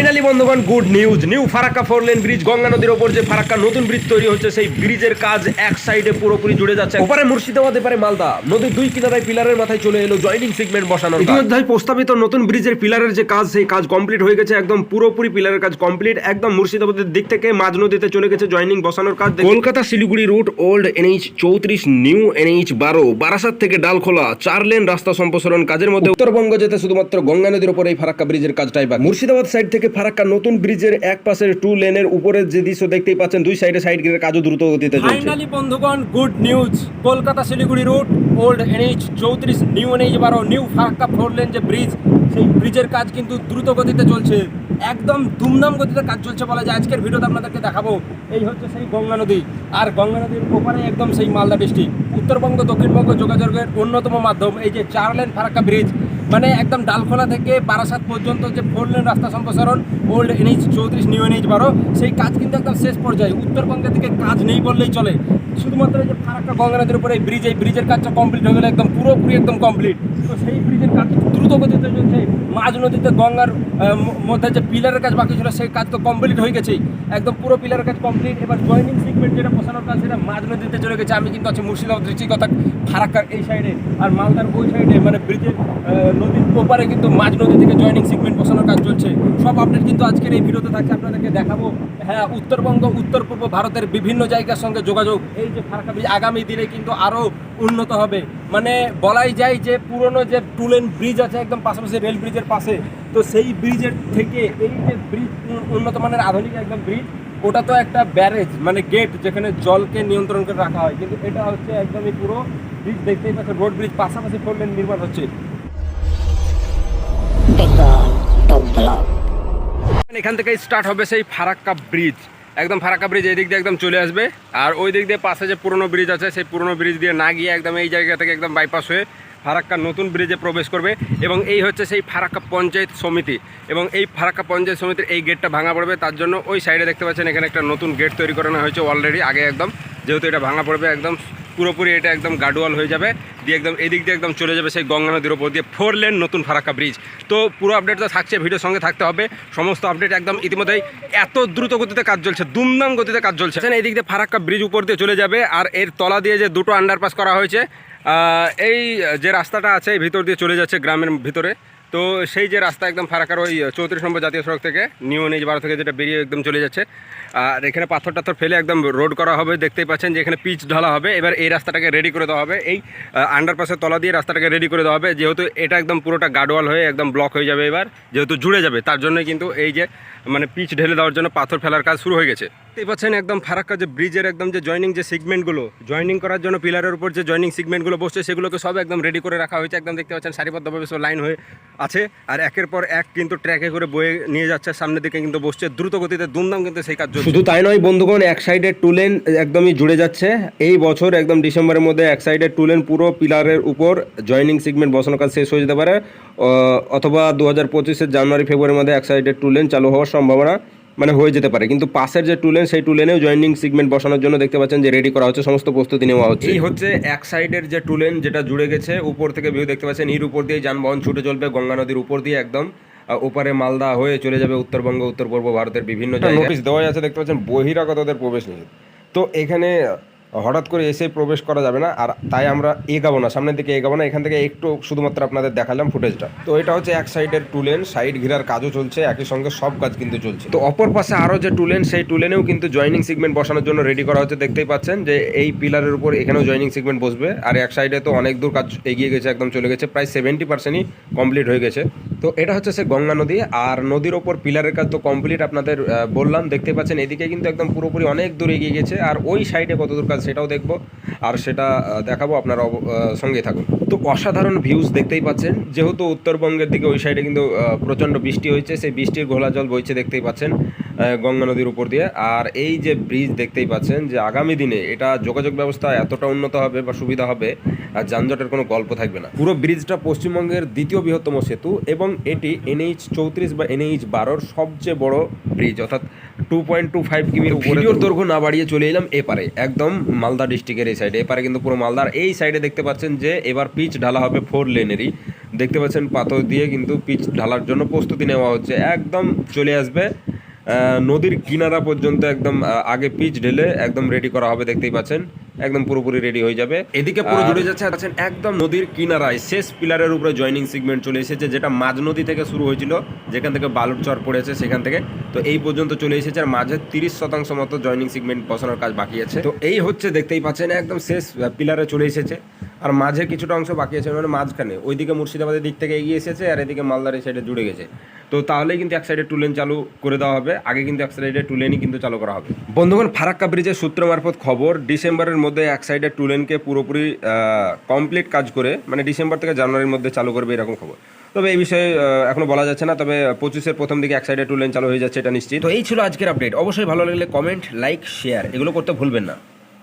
Finally বন্ধুগণ good news new Farakka four lane bridge Ganga নদীর ওপর যে ফারাক্কা নতুন ব্রিজ তৈরি হচ্ছে সেই ব্রিজের কাজ এক সাইডে পুরোপুরি জুড়ে যাচ্ছে। ওপারে মুর্শিদাবাদ এপারে মালদা। নদীর দুই কিনারায় পিলারের মাথায় চলে এলো জয়েনিং সিগমেন্ট বসানো ইতিমধ্যে প্রস্তাবিত নতুন ব্রিজের পিলারের যে কাজ সেই কাজ কমপ্লিট হয়ে গেছে। একদম পুরোপুরি পিলারের কাজ কমপ্লিট একদম মুর্শিদাবাদের দিক থেকে মাঝ নদীতে চলে গেছে জয়েনিং বসানোর কাজ। Kolkata Siliguri route old NH চৌত্রিশ নিউ এনএইচ বারো বারাসাত থেকে ডালখোলা চার লেন রাস্তা সম্প্রসারণ কাজের মধ্যে। উত্তরবঙ্গ যেতে শুধুমাত্র গঙ্গা নদীর উপর এই ফারাক্কা ব্রিজের কাজটাই বাকি। মুর্শিদাবাদ সাইড থেকে ফারাক্কা নতুন ব্রিজের এক পাশের টু লেনের উপরের যে দৃশ্য দেখতেই পাচ্ছেন, দুই সাইডে সাইড গিরের কাজও দ্রুত গতিতে ফাইনালি বন্ধুগণ good news Kolkata Siliguri route old NH চৌত্রিশ নিউ এনএইচ বারো নিউ ফারাক্কা ফোর লেন যে ব্রিজ সেই ব্রিজের কাজ কিন্তু দ্রুত গতিতে চলছে। একদম দুমদাম গতিতে কাজ চলছে বলা যায়। আজকের ভিডিওতে আপনাদেরকে দেখাবো, এই হচ্ছে সেই গঙ্গা নদী। আর গঙ্গা নদীর ওপারে একদম সেই মালদা ডিস্ট্রিক্ট উত্তরবঙ্গ, দক্ষিণবঙ্গ যোগাযোগের অন্যতম মাধ্যম, এই যে চার লেন ফারাক্কা ব্রিজ মানে একদম ডালখোলা থেকে বারাসাত পর্যন্ত যে ফোর লেন রাস্তা সম্প্রসারণ ওল্ড এনএইচ চৌত্রিশ নিউ এনএইচ বারো, সেই কাজ কিন্তু একদম শেষ পর্যায়ে। উত্তরবঙ্গের দিকে কাজ নেই বললেই চলে। শুধুমাত্র যে ফারাক্কা গঙ্গা নদীর উপরে এই ব্রিজ এই ব্রিজের কাজটা কমপ্লিট হয়ে গেলে, একদম পুরোপুরি একদম কমপ্লিট তো সেই ব্রিজের কাজ দ্রুত গতিতে চলছে। মাঝ নদীতে গঙ্গার মধ্যে যে পিলারের কাজ বাকি ছিল, সেই কাজ তো কমপ্লিট হয়ে গেছে একদম পুরো পিলারের কাজ কমপ্লিট এবার জয়েনিং সিগমেন্ট যেটা বসানোর কাজ, সেটা মাঝ নদীতে চলে গেছে। আমি কিন্তু আছি মুর্শিদাবাদ কথা ফারাক্কার এই সাইডে আর মালদার ওই সাইডে মানে ব্রিজের নদীর ওপারে কিন্তু মাঝ নদী থেকে জয়েনিং সিগমেন্ট বসানোর কাজ চলছে। সব আপডেট কিন্তু আজকের এই ভিডিওতে থাকছে। আপনাদেরকে দেখাবো হ্যাঁ উত্তরবঙ্গ উত্তর পূর্ব ভারতের বিভিন্ন জায়গার সঙ্গে যোগাযোগ। এই যে ফারাক্কা ব্রিজ, আগামী দিনে কিন্তু আরও উন্নত হবে। মানে বলাই যায় যে পুরনো যে টুলেন ব্রিজ আছে, একদম পাশাপাশি রেল ব্রিজের পাশে, তো সেই ব্রিজের থেকে এই যে ব্রিজ উন্নত মানের আধুনিক একদম ব্রিজ, ওটা তো একটা ব্যারেজ মানে গেট যেখানে জলকে নিয়ন্ত্রণ করে রাখা হয়। কিন্তু এটা হচ্ছে একদমই পুরো ব্রিজ দেখতেই পাচ্ছেন রোড ব্রিজ পাশাপাশি ফোর লেন নির্মাণ হচ্ছে। এখান থেকে স্টার্ট হবে সেই ফারাক্কা ব্রিজ একদম ফারাক্কা ব্রিজ এই দিক দিয়ে একদম চলে আসবে। আর ওই দিক দিয়ে পাশে যে পুরনো ব্রিজ আছে, সেই পুরনো ব্রিজ দিয়ে না গিয়ে একদম এই জায়গা থেকে একদম বাইপাস হয়ে ফারাক্কা নতুন ব্রিজে প্রবেশ করবে। এবং এই হচ্ছে সেই ফারাক্কা পঞ্চায়েত সমিতি। এবং এই ফারাক্কা পঞ্চায়েত সমিতির এই গেটটা ভাঙা পড়বে। তার জন্য ওই সাইডে দেখতে পাচ্ছেন, এখানে একটা নতুন গেট তৈরি করানো হয়েছে অলরেডি আগে একদম। যেহেতু এটা ভাঙা পড়বে, একদম পুরোপুরি এটা একদম গাডওয়াল হয়ে যাবে, দিয়ে একদম এদিক দিয়ে একদম চলে যাবে সেই গঙ্গা নদীর ওপর দিয়ে ফোর লেন নতুন ফারাক্কা ব্রিজ তো পুরো আপডেট তো থাকছে, ভিডিওর সঙ্গে থাকতে হবে। সমস্ত আপডেট একদম ইতিমধ্যেই এত দ্রুত গতিতে কাজ চলছে, দুমদাম গতিতে কাজ চলছে। এই দিক দিয়ে ফারাক্কা ব্রিজ উপর দিয়ে চলে যাবে, আর এর তলা দিয়ে যে দুটো আন্ডারপাস করা হয়েছে এই যে রাস্তাটা আছে, এই ভিতর দিয়ে চলে যাচ্ছে গ্রামের ভিতরে। তো সেই যে রাস্তা একদম ফারাকার ওই চৌত্রিশ নম্বর জাতীয় সড়ক থেকে নিউ নেজ বারো থেকে যেটা বেরিয়ে একদম চলে যাচ্ছে। আর এখানে পাথর টাথর ফেলে একদম রোড করা হবে, দেখতেই পাচ্ছেন যে এখানে পিচ ঢালা হবে। এবার এই রাস্তাটাকে রেডি করে দেওয়া হবে। এই আন্ডারপাসের তলা দিয়ে রাস্তাটাকে রেডি করে দেওয়া হবে। যেহেতু এটা একদম পুরোটা গার্ডওয়াল হয়ে একদম ব্লক হয়ে যাবে এবার, যেহেতু জুড়ে যাবে, তার জন্য কিন্তু এই যে মানে পিচ ঢেলে দেওয়ার জন্য পাথর ফেলার কাজ শুরু হয়ে গেছে। দেখতেই পাচ্ছেন একদম ফারাক্কা যে ব্রিজের একদম যে জয়েনিং যে সিগমেন্টগুলো জয়েনিং করার জন্য পিলারের উপর যে জয়েনিং সিগমেন্টগুলো বসছে, সেগুলোকে সব একদম রেডি করে রাখা হয়েছে। একদম দেখতে পাচ্ছেন সারিবদ্ধভাবে সব লাইন হয়ে আছে। আর একের পর এক কিন্তু ট্র্যাকে করে বয়ে নিয়ে যাচ্ছে, সামনের দিকে কিন্তু বসছে। দ্রুত গতিতে দুমদাম কিন্তু সেই কাজ শুধু তাই নয় বন্ধুগণ, এক সাইডে টুলেন একদমই জুড়ে যাচ্ছে। এই বছর একদম ডিসেম্বরের মধ্যে এক সাইডে টুলেন পুরো পিলারের উপর জয়েনিং সিগমেন্ট বসানোর কাজ শেষ হয়ে যেতে পারে। অথবা দু হাজার পঁচিশের জানুয়ারি, ফেব্রুয়ারির মধ্যে এক সাইডে টুলেন চালু হওয়ার সম্ভাবনা মানে হয়ে যেতে পারে। কিন্তু পাশের যে টুলেন সেই টুলেনেও জয়েনিং সিগমেন্ট বসানোর জন্য দেখতে পাচ্ছেন যে রেডি করা হচ্ছে সমস্ত প্রস্তুতি নেওয়া হচ্ছে। এই হচ্ছে এক সাইডের যে টুলেন যেটা জুড়ে গেছে উপর থেকে ভিউ দেখতে পাচ্ছেন এর উপর দিয়ে যানবাহন ছুটে চলবে গঙ্গা নদীর উপর দিয়ে একদম ওপারে মালদা হয়ে চলে যাবে উত্তরবঙ্গ উত্তর পূর্ব ভারতের বিভিন্ন জায়গায়। নোটিশ দেওয়া আছে দেখতে পাচ্ছেন বহিরাগতদের প্রবেশ নিষেধ। তো এখানে হঠাৎ করে এসে প্রবেশ করা যাবে না, আর তাই আমরা এগাবো না, সামনের দিকে এগাবো না, এখান থেকে একটু শুধুমাত্র আপনাদের দেখালাম ফুটেজটা। তো এটা হচ্ছে এক সাইডের টুলেন সাইড ঘিরার কাজও চলছে, একই সঙ্গে সব কাজ কিন্তু চলছে। তো অপর পাশে আরও যে টুলেন সেই টুলেনেও কিন্তু জয়েনিং সিগমেন্ট বসানোর জন্য রেডি করা হচ্ছে, দেখতেই পাচ্ছেন যে এই পিলারের উপর এখানেও জয়েনিং সিগমেন্ট বসবে, আর এক সাইডে তো অনেক দূর কাজ এগিয়ে গেছে, একদম চলে গেছে, প্রায় সেভেন্টি পার্সেন্টই কমপ্লিট হয়ে গেছে। তো এটা হচ্ছে সে গঙ্গা নদী, আর নদীর ওপর পিলারের কাজ তো কমপ্লিট আপনাদের বললাম, দেখতে পাচ্ছেন, এদিকে কিন্তু একদম পুরোপুরি অনেক দূরে এগিয়ে গেছে, আর ওই সাইডে কত দূর কাজ সেটাও দেখব, আর সেটা দেখাবো, আপনারা সঙ্গে থাকুন। তো অসাধারণ ভিউজ দেখতেই পাচ্ছেন, যেহেতু উত্তরবঙ্গের দিকে ওই সাইডে কিন্তু প্রচণ্ড বৃষ্টি হয়েছে, সেই বৃষ্টির ঘোলা জল বইছে, দেখতেই পাচ্ছেন। গঙ্গা নদীর উপর দিয়ে। আর এই যে ব্রিজ দেখতেই পাচ্ছেন যে আগামী দিনে এটা যোগাযোগ ব্যবস্থা এতটা উন্নত হবে বা সুবিধা হবে আর যানজটের কোনো গল্প থাকবে না। পুরো ব্রিজটা পশ্চিমবঙ্গের দ্বিতীয় বৃহত্তম সেতু এবং এটি এনএইচ চৌত্রিশ বা এনএইচ বারোর সবচেয়ে বড় ব্রিজ অর্থাৎ টু পয়েন্ট টু ফাইভ কিমির ভিডিওর দৈর্ঘ্য না বাড়িয়ে চলে এলাম এপারে একদম মালদা ডিস্ট্রিক্টের এই সাইডে এপারে কিন্তু পুরো মালদার এই সাইডে দেখতে পাচ্ছেন যে এবার পিচ ঢালা হবে ফোর লেনেরই দেখতে পাচ্ছেন পাথর দিয়ে কিন্তু পিচ ঢালার জন্য প্রস্তুতি নেওয়া হচ্ছে। একদম চলে আসবে নদীর কিনারা পর্যন্ত একদম আগে পিচ ঢেলে একদম রেডি করা হবে দেখতেই পাচ্ছেন। একদম পুরোপুরি রেডি হয়ে যাবে। এদিকে পুরো জুড়ে যাচ্ছে আছেন একদম নদীর কিনারায় শেষ পিলারের উপরে জয়নিং সিগমেন্ট চলে এসেছে যেটা মাঝ নদী থেকে শুরু হয়েছিল যেখান থেকে বালুর চর পড়েছে সেখান থেকে। তো এই পর্যন্ত চলে এসেছে আর মাঝে তিরিশ শতাংশ মতো জয়নিং সিগমেন্ট বসানোর কাজ বাকি আছে। তো এই হচ্ছে দেখতেই পাচ্ছেন একদম শেষ পিলারে চলে এসেছে। আর মাঝে কিছুটা অংশ বাকি আছে মানে মাঝখানে। ওইদিকে মুর্শিদাবাদের দিক থেকে এগিয়ে এসেছে আর এদিকে মালদার এই সাইডে জুড়ে গেছে। তো তাহলেই কিন্তু এক সাইডে টু লেন চালু করে দেওয়া হবে। আগে কিন্তু এক সাইডে টু লেনই কিন্তু চালু করা হবে। বন্ধুগণ, ফারাক্কা ব্রিজের সূত্র মারফত খবর, ডিসেম্বরের মধ্যে এক সাইডে টু লেনকে পুরোপুরি কমপ্লিট কাজ করে মানে ডিসেম্বর থেকে জানুয়ারির মধ্যে চালু করবে এরকম খবর। তবে এই বিষয়ে এখনও বলা যাচ্ছে না, তবে পঁচিশের প্রথম দিকে এক সাইডে টু লেন চালু হয়ে যাচ্ছে, এটা নিশ্চিত। তো এই ছিল আজকের আপডেট অবশ্যই ভালো লাগলে কমেন্ট লাইক শেয়ার এগুলো করতে ভুলবেন না।